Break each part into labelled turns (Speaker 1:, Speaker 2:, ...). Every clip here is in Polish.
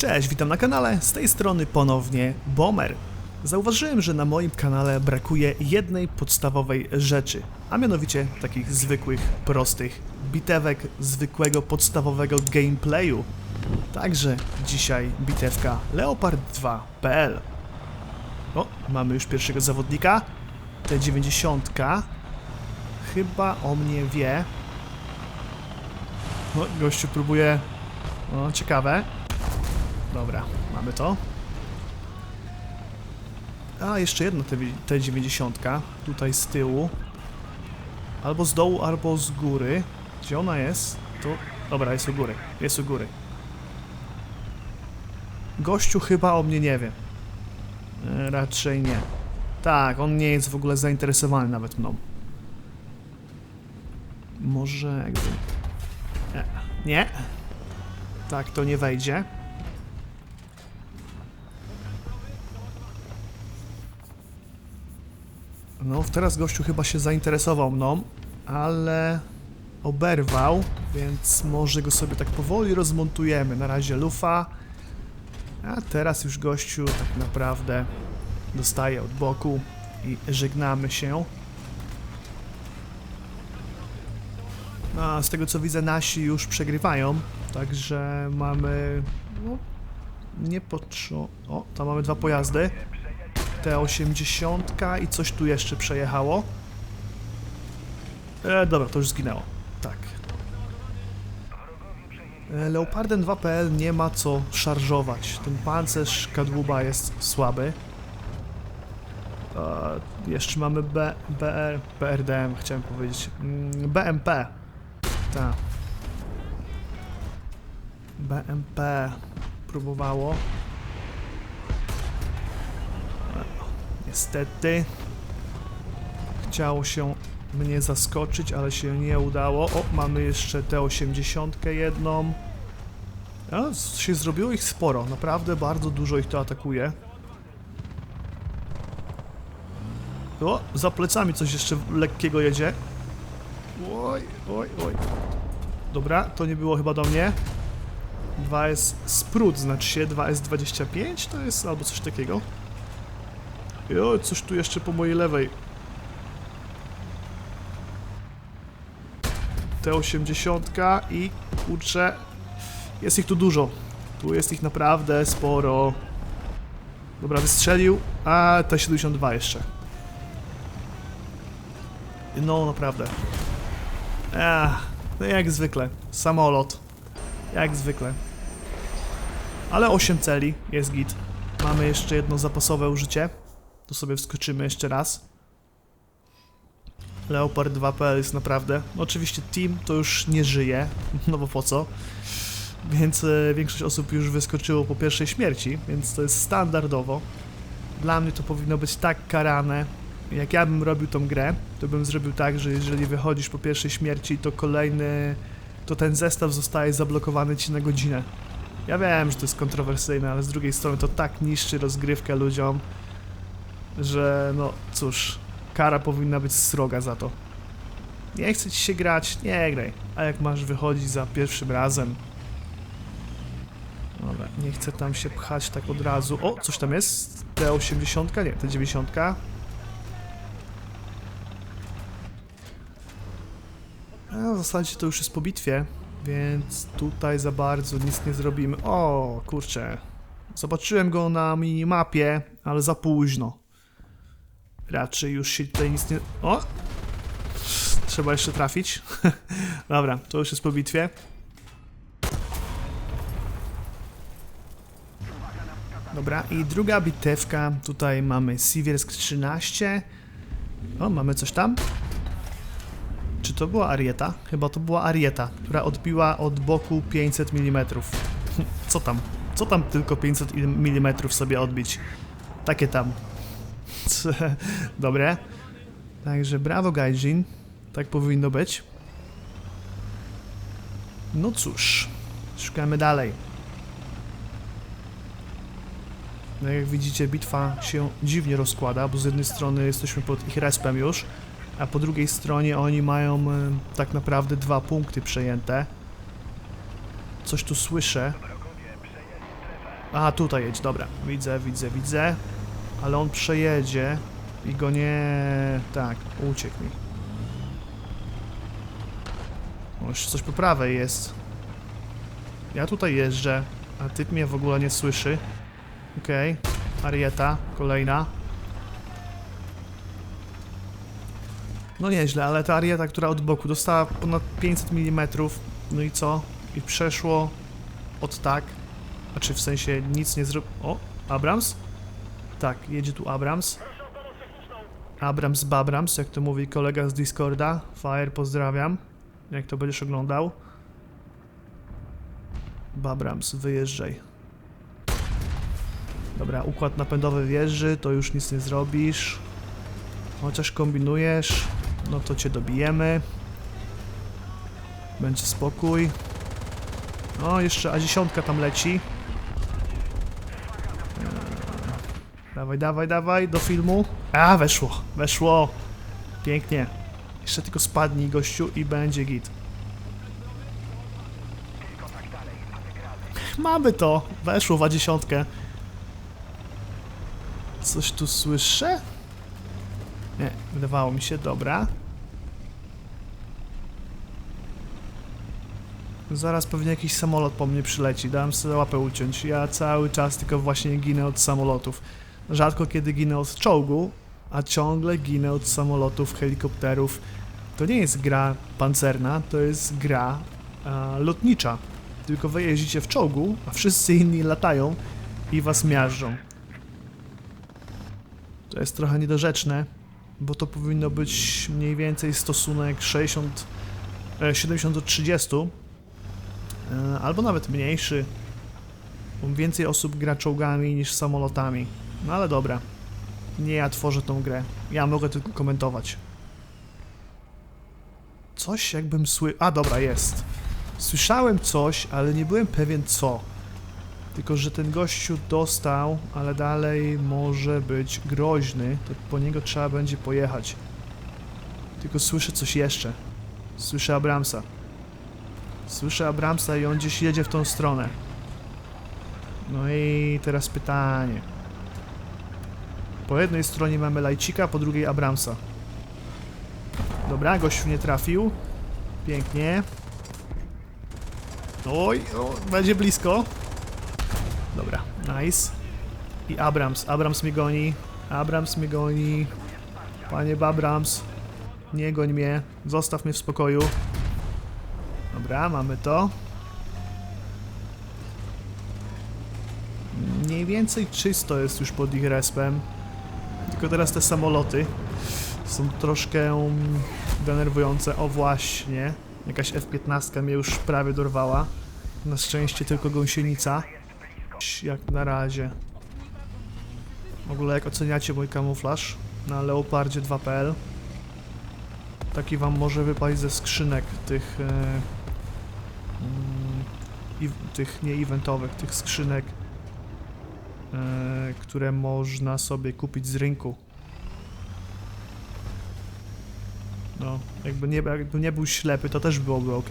Speaker 1: Cześć, witam na kanale, z tej strony ponownie Bomer. Zauważyłem, że na moim kanale brakuje jednej podstawowej rzeczy, a mianowicie takich zwykłych, prostych bitewek, zwykłego, podstawowego gameplayu. Także dzisiaj bitewka Leopard2.pl. O, mamy już pierwszego zawodnika. T90 chyba o mnie wie. No, gościu próbuje... O, ciekawe. Dobra, mamy to. A, jeszcze jedna T- T90. Tutaj z tyłu. Albo z dołu, albo z góry. Gdzie ona jest? Tu. Dobra, jest u góry. Jest u góry. Gościu chyba o mnie nie wie. E, Raczej nie. Tak, on nie jest w ogóle zainteresowany nawet mną. Może. Nie. Nie. Tak, to nie wejdzie. No, teraz gościu chyba się zainteresował mną, ale oberwał, więc może go sobie tak powoli rozmontujemy. Na razie lufa, a teraz już gościu tak naprawdę dostaje od boku i żegnamy się. No, a z tego co widzę nasi już przegrywają, także mamy no, nie potrzo... O, tam mamy dwa pojazdy. T80 i coś tu jeszcze przejechało. E, dobra, to już zginęło. Tak. E, Leopardem 2.pl nie ma co szarżować. Ten pancerz kadłuba jest słaby. E, jeszcze mamy B, BR, BRDM, chciałem powiedzieć. Mm, BMP. Tak. BMP próbowało. Niestety. Chciało się mnie zaskoczyć, ale się nie udało. O, mamy jeszcze T80 jedną. A, z- się zrobiło ich sporo. Naprawdę bardzo dużo ich to atakuje. O, za plecami coś jeszcze lekkiego jedzie. Oj, oj, oj. Dobra, to nie było chyba do mnie. 2S Sprut, znaczy się 2S25 to jest albo coś takiego. Jo, coś tu jeszcze po mojej lewej. T80 i kurczę, jest ich tu dużo. Tu jest ich naprawdę sporo. Dobra, wystrzelił, a T72 jeszcze. No, naprawdę. No jak zwykle. Samolot. Jak zwykle. Ale 8 celi, jest git. Mamy jeszcze jedno zapasowe użycie. Tu sobie wskoczymy jeszcze raz. Leopard 2.pl jest naprawdę. Oczywiście Team to już nie żyje, no bo po co? Więc e, większość osób już wyskoczyło po pierwszej śmierci, więc to jest standardowo. Dla mnie to powinno być tak karane. Jak ja bym robił tą grę, to bym zrobił tak, że jeżeli wychodzisz po pierwszej śmierci, to kolejny, to ten zestaw zostaje zablokowany ci na godzinę. Ja wiem, że to jest kontrowersyjne, ale z drugiej strony to tak niszczy rozgrywkę ludziom, że no cóż, kara powinna być sroga za to. Nie chce ci się grać, nie graj. A jak masz wychodzić za pierwszym razem? Dobra, nie chcę tam się pchać tak od razu. O, coś tam jest? T80? Nie, T90. A w zasadzie to już jest po bitwie, więc tutaj za bardzo nic nie zrobimy. O, kurczę. Zobaczyłem go na minimapie, ale za późno. Raczej już się tutaj nic nie... O! Trzeba jeszcze trafić. Dobra, to już jest po bitwie. Dobra, i druga bitewka. Tutaj mamy Siwiersk 13. O, mamy coś tam. Czy to była Arieta? Chyba to była Arieta, która odbiła od boku 500 mm. Co tam? Co tam tylko 500 mm sobie odbić? Takie tam. Dobre. Także brawo Gaijin. Tak powinno być. No cóż, szukamy dalej. No jak widzicie, bitwa się dziwnie rozkłada, bo z jednej strony jesteśmy pod ich respem już, a po drugiej stronie oni mają e, tak naprawdę dwa punkty przejęte. Coś tu słyszę. A, tutaj jedź, dobra. Widzę, widzę, widzę. Ale on przejedzie i go nie... Tak, uciekł mi. O, coś po prawej jest. Ja tutaj jeżdżę, a typ mnie w ogóle nie słyszy. Okej, Arieta, kolejna. No nieźle, ale ta Arieta, która od boku dostała ponad 500 mm, no i co? I przeszło od tak, znaczy w sensie nic nie zrobił. O, Abrams? Tak, jedzie tu Abrams. Abrams Babrams, jak to mówi kolega z Discorda. Fire, pozdrawiam. Jak to będziesz oglądał. Babrams, wyjeżdżaj. Dobra, układ napędowy wjeżdży, to już nic nie zrobisz. Chociaż kombinujesz, no to cię dobijemy. Będzie spokój. O, jeszcze A10 tam leci. Dawaj, dawaj, dawaj, do filmu. A, weszło, weszło. Pięknie. Jeszcze tylko spadnij, gościu, i będzie git. Mamy to. Weszło w A10. Coś tu słyszę? Nie, wydawało mi się, dobra. Zaraz pewnie jakiś samolot po mnie przyleci, dałem sobie łapę uciąć. Ja cały czas tylko właśnie ginę od samolotów. Rzadko kiedy ginę od czołgu, a ciągle ginę od samolotów, helikopterów. To nie jest gra pancerna, to jest gra a, lotnicza. Tylko wy jeździcie w czołgu, a wszyscy inni latają i was miażdżą. To jest trochę niedorzeczne, bo to powinno być mniej więcej stosunek 60, e, 70 do 30, e, albo nawet mniejszy. Więcej osób gra czołgami niż samolotami. No ale dobra. Nie ja tworzę tą grę. Ja mogę tylko komentować. Coś jakbym sły... A dobra, jest. Słyszałem coś, ale nie byłem pewien co. Tylko, że ten gościu dostał, ale dalej może być groźny, to po niego trzeba będzie pojechać. Tylko słyszę coś jeszcze. Słyszę Abramsa. Słyszę Abramsa i on gdzieś jedzie w tą stronę. No i teraz pytanie. Po jednej stronie mamy Lajcika, po drugiej Abramsa. Dobra, gościu nie trafił. Pięknie. Oj, o, będzie blisko. Dobra, nice. I Abrams, Abrams mnie goni. Abrams mnie goni. Panie Babrams, nie goń mnie. Zostaw mnie w spokoju. Dobra, mamy to. Mniej więcej czysto jest już pod ich respem. Tylko teraz te samoloty są troszkę mm, denerwujące. O właśnie, jakaś F-15 mnie już prawie dorwała. Na szczęście tylko gąsienica. Jak na razie. W ogóle jak oceniacie mój kamuflaż na Leopardzie 2.pl? Taki wam może wypaść ze skrzynek tych... E, mm, tych nie eventowych, tych skrzynek, które można sobie kupić z rynku. No, jakby nie, jakby nie był ślepy, to też byłoby ok.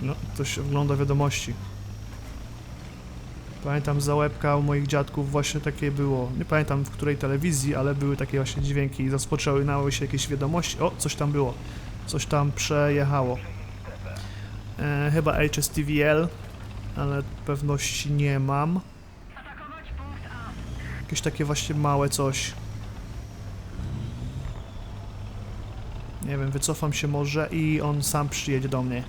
Speaker 1: No, ktoś ogląda wiadomości. Pamiętam za łebka u moich dziadków właśnie takie było. Nie pamiętam w której telewizji, ale były takie właśnie dźwięki i zaspoczęły się jakieś wiadomości. O, coś tam było. Coś tam przejechało. E, chyba HSTVL, ale pewności nie mam. Jakieś takie właśnie małe coś. Nie wiem, wycofam się może i on sam przyjedzie do mnie.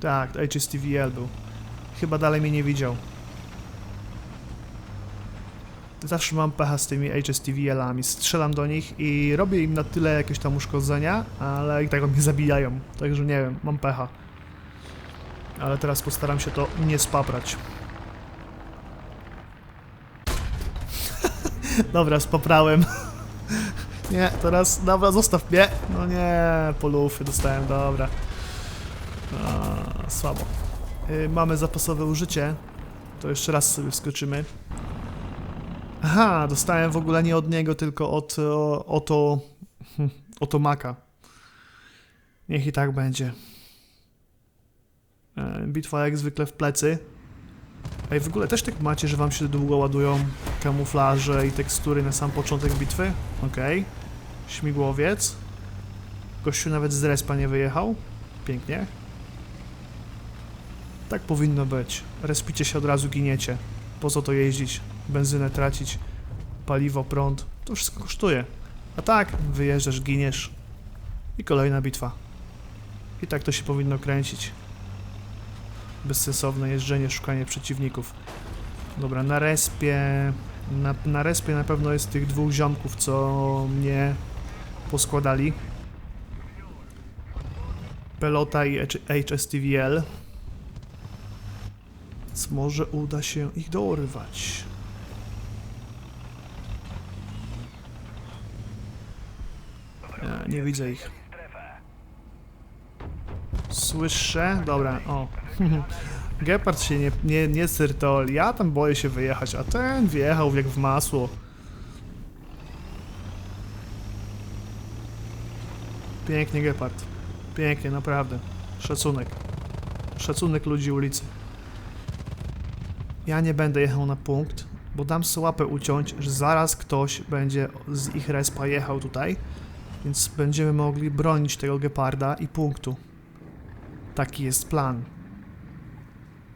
Speaker 1: Tak, HSTVL był. Chyba dalej mnie nie widział. Zawsze mam pecha z tymi HSTVL-ami. Strzelam do nich i robię im na tyle jakieś tam uszkodzenia, ale i tak mnie zabijają. Także nie wiem, mam pecha. Ale teraz postaram się to nie spaprać. Dobra, spaprałem. nie, teraz, dobra, zostaw mnie. No nie, polufy dostałem, dobra. A, słabo. Y, mamy zapasowe użycie. To jeszcze raz sobie wskoczymy. Aha, dostałem w ogóle nie od niego, tylko od oto, oto Maka. Niech i tak będzie. E, Bitwa jak zwykle w plecy. Ej, w ogóle też tak macie, że wam się długo ładują kamuflaże i tekstury na sam początek bitwy? Okej. Śmigłowiec. Gościu nawet z respa nie wyjechał. Pięknie. Tak powinno być. Respicie się od razu giniecie. Po co to jeździć? Benzynę tracić, paliwo, prąd. To wszystko kosztuje. A tak, wyjeżdżasz, giniesz. I kolejna bitwa. I tak to się powinno kręcić. Bezsensowne jeżdżenie, szukanie przeciwników. Dobra, na respie... Na, na respie na pewno jest tych dwóch ziomków, co mnie poskładali. Pelota i HSTVL. Więc może uda się ich dorwać. Ja, nie widzę ich. Słyszę? Dobra, o. Gepard się nie, nie, nie cyrtol. Ja tam boję się wyjechać, a ten wjechał jak w masło. Pięknie, Gepard. Pięknie, naprawdę. Szacunek. Szacunek ludzi ulicy. Ja nie będę jechał na punkt, bo dam sobie łapę uciąć, że zaraz ktoś będzie z ich respa jechał tutaj, więc będziemy mogli bronić tego geparda i punktu. Taki jest plan.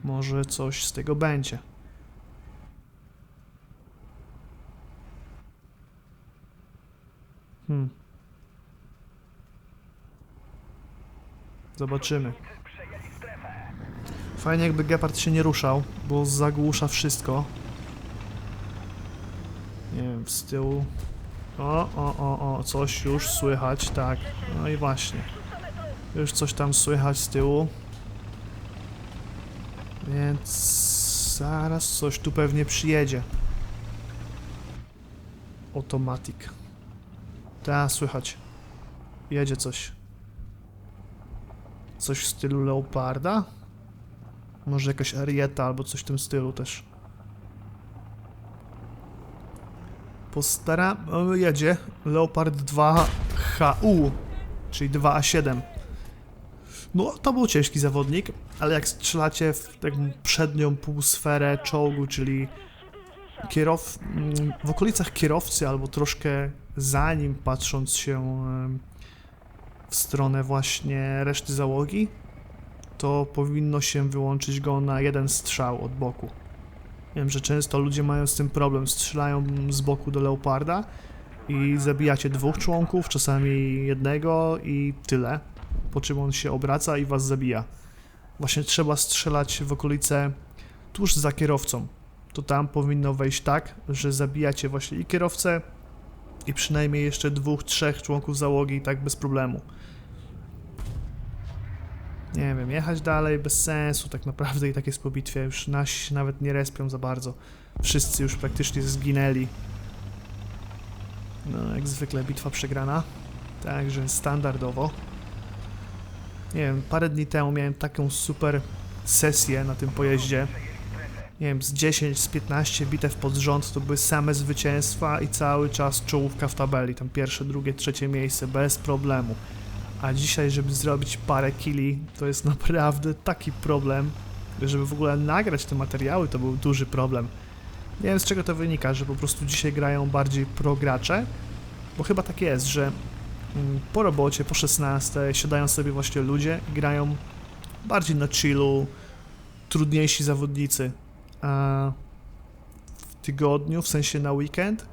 Speaker 1: Może coś z tego będzie. Hmm. Zobaczymy. Fajnie jakby Gepard się nie ruszał, bo zagłusza wszystko. Nie wiem, z tyłu. O, o, o, o, coś już słychać, tak. No i właśnie. Już coś tam słychać z tyłu. Więc zaraz coś tu pewnie przyjedzie. Automatic. Ta, słychać. Jedzie coś. Coś w stylu Leoparda? Może jakaś Arieta albo coś w tym stylu też. Postara... O, jedzie. Leopard 2 HU, czyli 2A7. No, to był ciężki zawodnik, ale jak strzelacie w taką przednią półsferę czołgu, czyli kierow... w okolicach kierowcy albo troszkę za nim, patrząc się w stronę właśnie reszty załogi, to powinno się wyłączyć go na jeden strzał od boku. Wiem, że często ludzie mają z tym problem, strzelają z boku do leoparda i zabijacie dwóch członków, czasami jednego i tyle, po czym on się obraca i was zabija. Właśnie trzeba strzelać w okolice tuż za kierowcą. To tam powinno wejść tak, że zabijacie właśnie i kierowcę i przynajmniej jeszcze dwóch, trzech członków załogi tak bez problemu nie wiem, jechać dalej bez sensu tak naprawdę i tak jest po bitwie. Już nasi nawet nie respią za bardzo. Wszyscy już praktycznie zginęli. No, jak zwykle bitwa przegrana. Także standardowo. Nie wiem, parę dni temu miałem taką super sesję na tym pojeździe. Nie wiem, z 10, z 15 bitew pod rząd to były same zwycięstwa i cały czas czołówka w tabeli. Tam pierwsze, drugie, trzecie miejsce bez problemu. A dzisiaj, żeby zrobić parę killi, to jest naprawdę taki problem, żeby w ogóle nagrać te materiały, to był duży problem. Nie wiem z czego to wynika, że po prostu dzisiaj grają bardziej pro gracze, bo chyba tak jest, że mm, po robocie, po 16 siadają sobie właśnie ludzie i grają bardziej na chillu, trudniejsi zawodnicy. A w tygodniu, w sensie na weekend,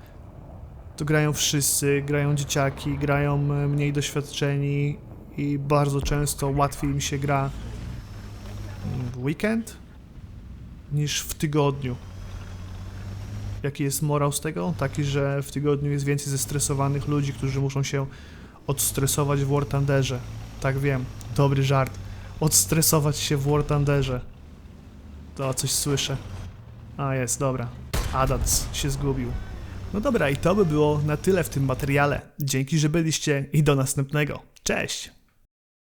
Speaker 1: to grają wszyscy, grają dzieciaki, grają e, mniej doświadczeni i bardzo często łatwiej im się gra w weekend niż w tygodniu. Jaki jest morał z tego? Taki, że w tygodniu jest więcej zestresowanych ludzi, którzy muszą się odstresować w War Thunderze. Tak wiem, dobry żart. Odstresować się w War Thunderze. To coś słyszę. A jest, dobra. Adac się zgubił. No dobra, i to by było na tyle w tym materiale. Dzięki, że byliście i do następnego. Cześć!